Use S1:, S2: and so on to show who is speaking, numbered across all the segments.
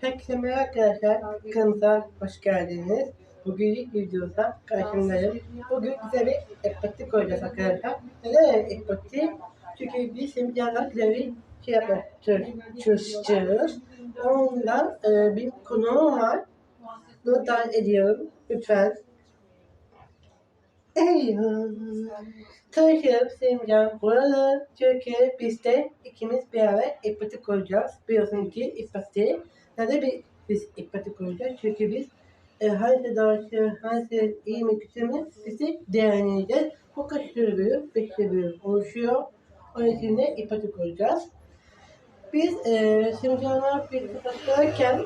S1: Herkese merhaba arkadaşlar. Kanalımıza hoş geldiniz. Bugün ilk videoda karşımdayım. Bugün size bir ekpatik koyacağız arkadaşlar. Neden ekpatik? Çünkü biz güzel bir şey yapmak çalışacağız. Ondan e, bir konuğum var. Davet ediyorum. Lütfen. Eyvah. Tanışalım Semcan. Burada çünkü biz de ikimiz beraber empatik koyacağız. Biliyorsun ki empatik. Neden bir, biz empatik koyacağız? Çünkü biz e, hangisi doğrusu, hangisi iyi mi kötü mü bizi değerlendireceğiz. Bu kaç bölüm, beş bölüm oluşuyor. O yüzden empatik koyacağız. Biz e, Semcan'la birlikte başlarken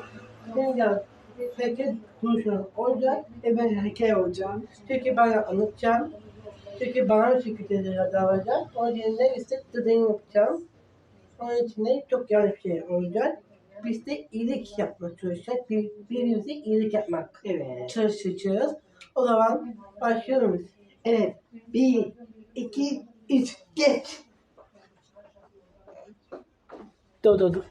S1: Semcan herkes konuşan olacak ve ben hikaye olacağım. Çünkü bana anlatacağım. Çünkü bana şekilde davranacak. O yüzden ise dediğini yapacağım. Onun için de çok yanlış şey olacak. Biz de iyilik yapmak çalışacağız. Bir, birbirimize iyilik yapmak
S2: Evet.
S1: çalışacağız. O zaman başlıyoruz.
S2: Evet. Bir, iki, üç, geç.
S1: Dur dur dur.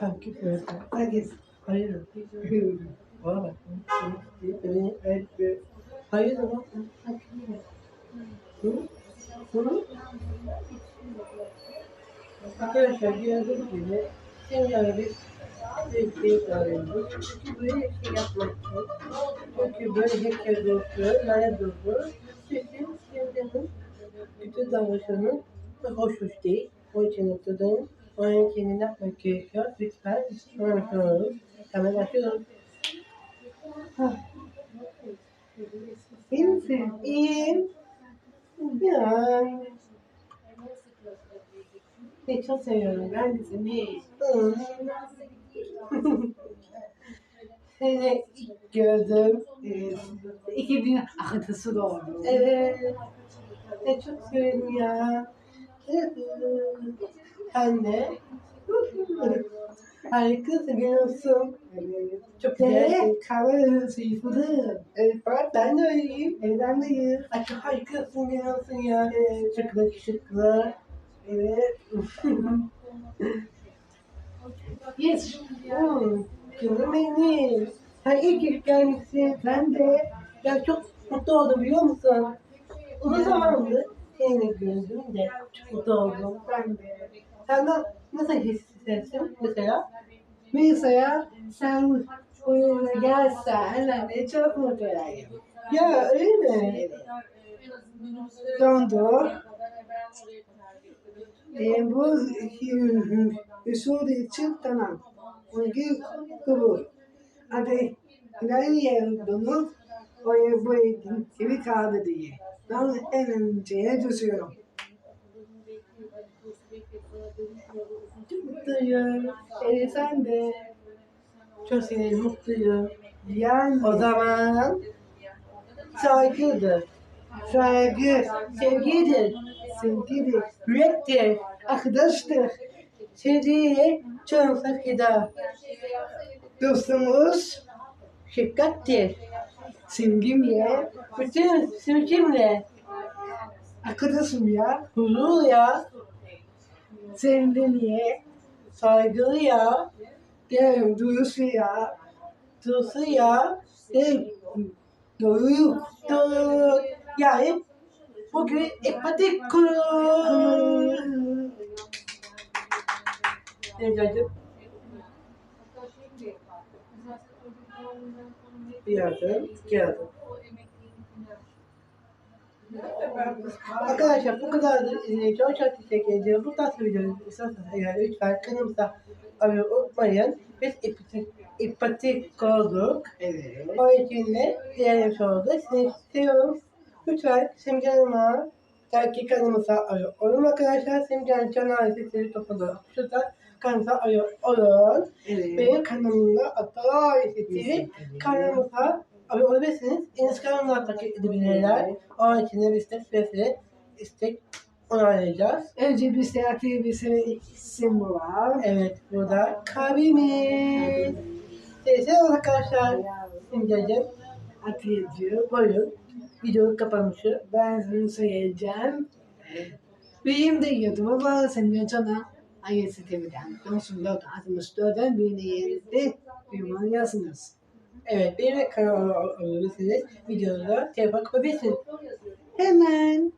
S1: Takip et.
S2: Herkes.
S1: Hayır. Bana bak. Beni evet. Hayır ama. Hı? Hı? Arkadaşlar gördüğünüz gibi şimdi yani biz şey öğrendik. Çünkü böyle bir şey yapmak. Çünkü böyle hacker durdu, lanet durdu. Çünkü şimdinin kötü davranışının hoş hoş değil. O için noktadan onun için ne yapmak gerekiyor? Lütfen anlatıyoruz. Hemen başlıyoruz.
S2: İyi misin?
S1: İyiyim. Ya. Seni çok seviyorum.
S2: Ben de seni.
S1: Seni ilk gördüm.
S2: Ee, 2000 akıtısı doğdu.
S1: Evet. Seni çok seviyorum ya. Anne. Harikasın, biliyorsun.
S2: Evet.
S1: Çok güzel.
S2: Seni kahve sıyfırım.
S1: Evet, bak ben de öyleyim.
S2: Evlendeyim.
S1: Ay çok harikasın, biliyorsun ya. Şıklı şıklı.
S2: Evet. Yes.
S1: Hmm, Canım benim. Sen iyi ki gelmişsin.
S2: Ben de.
S1: Ya çok mutlu oldum biliyor musun? Uzun zamandır seni gördüm de çok mutlu oldum.
S2: Ben de.
S1: Senden nasıl hissettin mesela?
S2: Mesela sen oyuna gelsen hani çok mutlu olurum.
S1: Ya öyle mi?
S2: Dondu. E, bu usul için tamam. Çünkü kabul. Hadi ileri yer bunu oya bu gibi kaldı diye. Ben en önceye düşüyorum.
S1: Mutluyum.
S2: E, sen de
S1: Çok seni mutluyum.
S2: yani
S1: O zaman saygıdır,
S2: saygı,
S1: sevgidir,
S2: sevgidir,
S1: yürektir,
S2: arkadaştır,
S1: sevgiyle çok sakıda,
S2: dostumuz,
S1: şefkattir.
S2: sevgimle,
S1: Bütün sevgimle,
S2: arkadaşım ya,
S1: huzurla,
S2: sevgimle,
S1: saygıyla,
S2: derim duyusu ya,
S1: dostuyla,
S2: e, doyuyuk,
S1: doğru. Yani bugün empatik kurul. Sevgacım. Bir adım, iki adım. Arkadaşlar bu kadardır. İzlediğiniz için çok teşekkür ediyorum. Bu tarz videoları istiyorsanız eğer lütfen kanalımıza abone unutmayın. Biz empatik, empatik olduk.
S2: Evet.
S1: O yüzden diğer oldu. Sizi seviyorum. Lütfen Simcan'ıma belki kanalımıza abone olun arkadaşlar. Simcan Can Ailesi Seri Topluluğu. Şurada kanalımıza abone olun.
S2: Evet.
S1: Benim kanalımda Ata Ailesi Seri kanalımıza abone olabilirsiniz. Instagram'da takip edebilirler. O için de biz de sürekli istek onaylayacağız.
S2: Önce bir seyahati bir sene isim var.
S1: Evet burada kalbimiz. Neyse arkadaşlar. Simcan'cığım
S2: Atıyıcı.
S1: buyurun. Videonun kapanışı.
S2: Ben bunu söyleyeceğim. Benim de yiyordum ama senin cana. Ayesi TV'den. Dönsün 4 64'den birine yerinde duymanı yazınız.
S1: Evet, benim de kanalıma abone olabilirsiniz. Videoda telefon kapatabilirsiniz.
S2: Hemen.